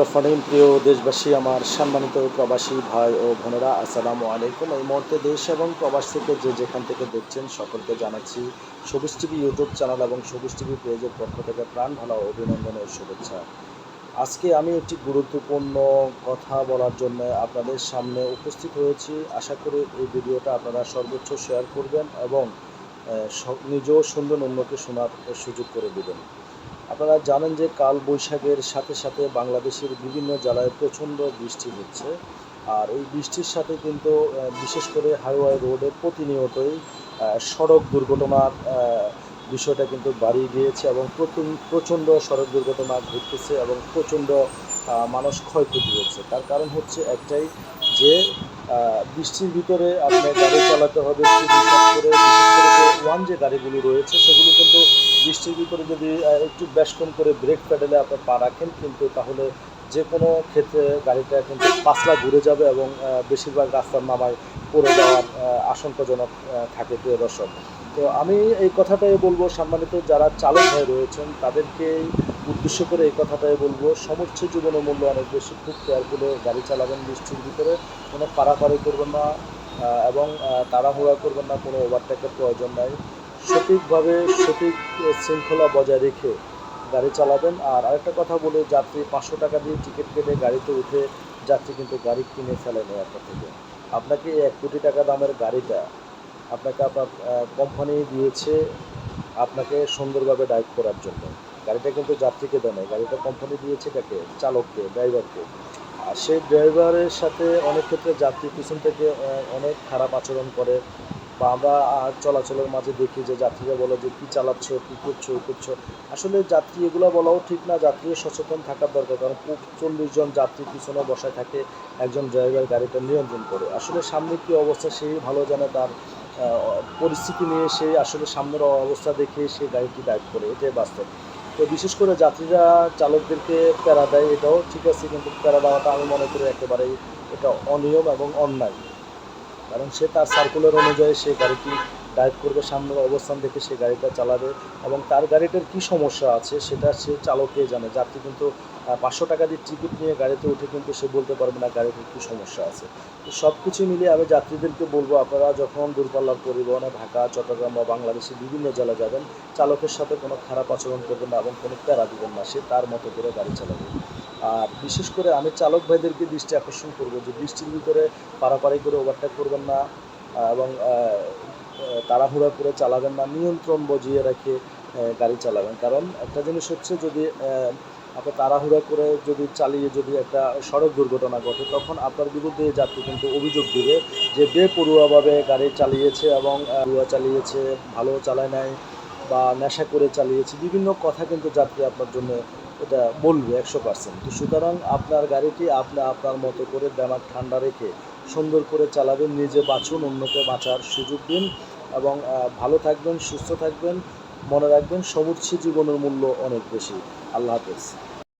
রফানিম প্রিয় দেশবাসী, আমার সম্মানিত প্রবাসী ভাই ও বোনেরা, আসসালামু আলাইকুম। এই মুহূর্তে দেশ এবং প্রবাস থেকে যে যেখান থেকে দেখছেন, সকলকে জানাচ্ছি সবুজ টিভি ইউটিউব চ্যানেল এবং সবুজ টিভি পেজের পক্ষ থেকে প্রাণ ভালো অভিনন্দন ও শুভেচ্ছা। আজকে আমি একটি গুরুত্বপূর্ণ কথা বলার জন্য আপনাদের সামনে উপস্থিত হয়েছি। আশা করি এই ভিডিওটা আপনারা সর্বোচ্চ শেয়ার করবেন এবং নিজেও শুনবেন অন্যকে শোনার সুযোগ করে দেবেন। আপনারা জানেন যে কাল বৈশাখের সাথে সাথে বাংলাদেশের বিভিন্ন জেলায় প্রচণ্ড বৃষ্টি হচ্ছে। আর এই বৃষ্টির সাথে কিন্তু বিশেষ করে হাইওয়ে রোডে প্রতিনিয়তই সড়ক দুর্ঘটনার বিষয়টা কিন্তু বাড়িয়ে গিয়েছে এবং প্রচণ্ড সড়ক দুর্ঘটনা ঘটতেছে এবং প্রচণ্ড মানুষ ক্ষয়ক্ষতি হচ্ছে। তার কারণ হচ্ছে একটাই যে বৃষ্টির ভিতরে আপনার গাড়ি চালাতে হবে হিসাব করে বিশেষ করে ওয়ান যে গাড়িগুলো রয়েছে, সেগুলো কিন্তু বৃষ্টির ভিতরে যদি একটু বেশ কম করে ব্রেক প্যাডেলে আপনার পা রাখেন, কিন্তু তাহলে যে কোনো ক্ষেত্রে গাড়িটা কিন্তু পাতলা ঘুরে যাবে এবং বেশিরভাগ রাস্তার নামায় পড়ে যাওয়ার আশঙ্কাজনক থাকে প্রিয় দর্শক। তো আমি এই কথাটাই বলব, সম্মানিত যারা চালক হয়ে রয়েছেন, তাদেরকে উদ্দেশ্য করে এই কথাটাই বলব সমস্ত জীবনের মূল্য অনেক বেশি, খুব কেয়ারফুলে গাড়ি চালাবেন বৃষ্টির ভিতরে, কোনো পারাপারি করবেন না এবং তাড়াহুড়া করবেন না, কোনো ওভারটেকের প্রয়োজন নাই। সঠিকভাবে সঠিক শৃঙ্খলা বজায় রেখে গাড়ি চালাবেন। আর আরেকটা কথা বলে, যাত্রী পাঁচশো টাকা দিয়ে টিকিট কেটে গাড়িতে উঠে যাত্রী কিন্তু গাড়ি কিনে ফেলে নেয় আপনার থেকে। আপনাকে এক কোটি টাকা দামের গাড়িটা আপনাকে আপনার কোম্পানি দিয়েছে আপনাকে সুন্দরভাবে ড্রাইভ করার জন্য। গাড়িটা কিন্তু যাত্রীকে দেয় না গাড়িটা কোম্পানি দিয়েছে কাকে? চালককে ড্রাইভারকে আর সেই ড্রাইভারের সাথে অনেক ক্ষেত্রে যাত্রী পিছন থেকে অনেক খারাপ আচরণ করে। বা আমরা চলাচলের মাঝে দেখি যে যাত্রীরা বলে যে কী চালাচ্ছ, কী করছ করছ। আসলে যাত্রী এগুলো বলাও ঠিক না যাত্রীও সচেতন থাকার দরকার, কারণ চল্লিশ জন যাত্রী পিছনে বসায় থাকে, একজন ড্রাইভার গাড়িটা নিয়ন্ত্রণ করে। আসলে সামনে কী অবস্থা সেই ভালো জানে তার পরিস্থিতি নিয়ে সে আসলে সামনের অবস্থা দেখে সে গাড়িটি ড্রাইভ করে, এটাই বাস্তব। তো বিশেষ করে যাত্রীরা, চালকদেরকে প্যারা দেয়, এটাও ঠিক আছে, কিন্তু প্যারা দেওয়াটা আমি মনে করি একেবারেই এটা অনিয়ম এবং অন্যায়। কারণ সে তার সার্কুলার অনুযায়ী সে গাড়িটি ড্রাইভ করবে, সামনের অবস্থান দেখে সে গাড়িটা চালাবে এবং তার গাড়িটার কী সমস্যা আছে সেটা সে চালকে জানে। যাত্রী কিন্তু পাঁচশো টাকা দিয়ে টিকিট নিয়ে গাড়িতে উঠে কিন্তু সে বলতে পারবে না গাড়িটির কী সমস্যা আছে। তো সব কিছু মিলিয়ে আমি যাত্রীদেরকে বলব, আপনারা যখন দূরপাল্লার পরিবহনে ঢাকা, চট্টগ্রাম বা বাংলাদেশের বিভিন্ন জেলা যাবেন, চালকের সাথে কোনো খারাপ আচরণ করবেন না এবং কোনো প্যারা দিবেন না। সে তার মতো করে গাড়ি চালাবে। আর বিশেষ করে আমি চালক ভাইদেরকে দৃষ্টি আকর্ষণ করব যে বৃষ্টির ভিতরে পারাপারি করে ওভারটেক করবেন না এবং তাড়াহুড়া করে চালাবেন না, নিয়ন্ত্রণ বজিয়ে রেখে গাড়ি চালাবেন। কারণ একটা জিনিস হচ্ছে যদি আপনি তাড়াহুড়া করে যদি চালিয়ে যদি একটা সড়ক দুর্ঘটনা ঘটে, তখন আপনার বিরুদ্ধে যাত্রী কিন্তু অভিযোগ দিবে যে বেপরুয়াভাবে গাড়ি চালিয়েছে এবং রুয়া চালিয়েছে, ভালো চালায় নাই বা নেশা করে চালিয়েছে। বিভিন্ন কথা কিন্তু যাত্রী আপনার জন্য এটা বলবে একশো পার্সেন্ট তো সুতরাং আপনার গাড়িটি আপনি আপনার মতো করে ব্যামার ঠান্ডা রেখে সুন্দর করে চালাবেন, নিজে বাঁচুন, অন্যকে বাঁচার সুযোগ দিন এবং ভালো থাকবেন, সুস্থ থাকবেন, মনে রাখবেন সমুচ্ছে জীবনের মূল্য অনেক বেশি। আল্লাহ হাফেজ।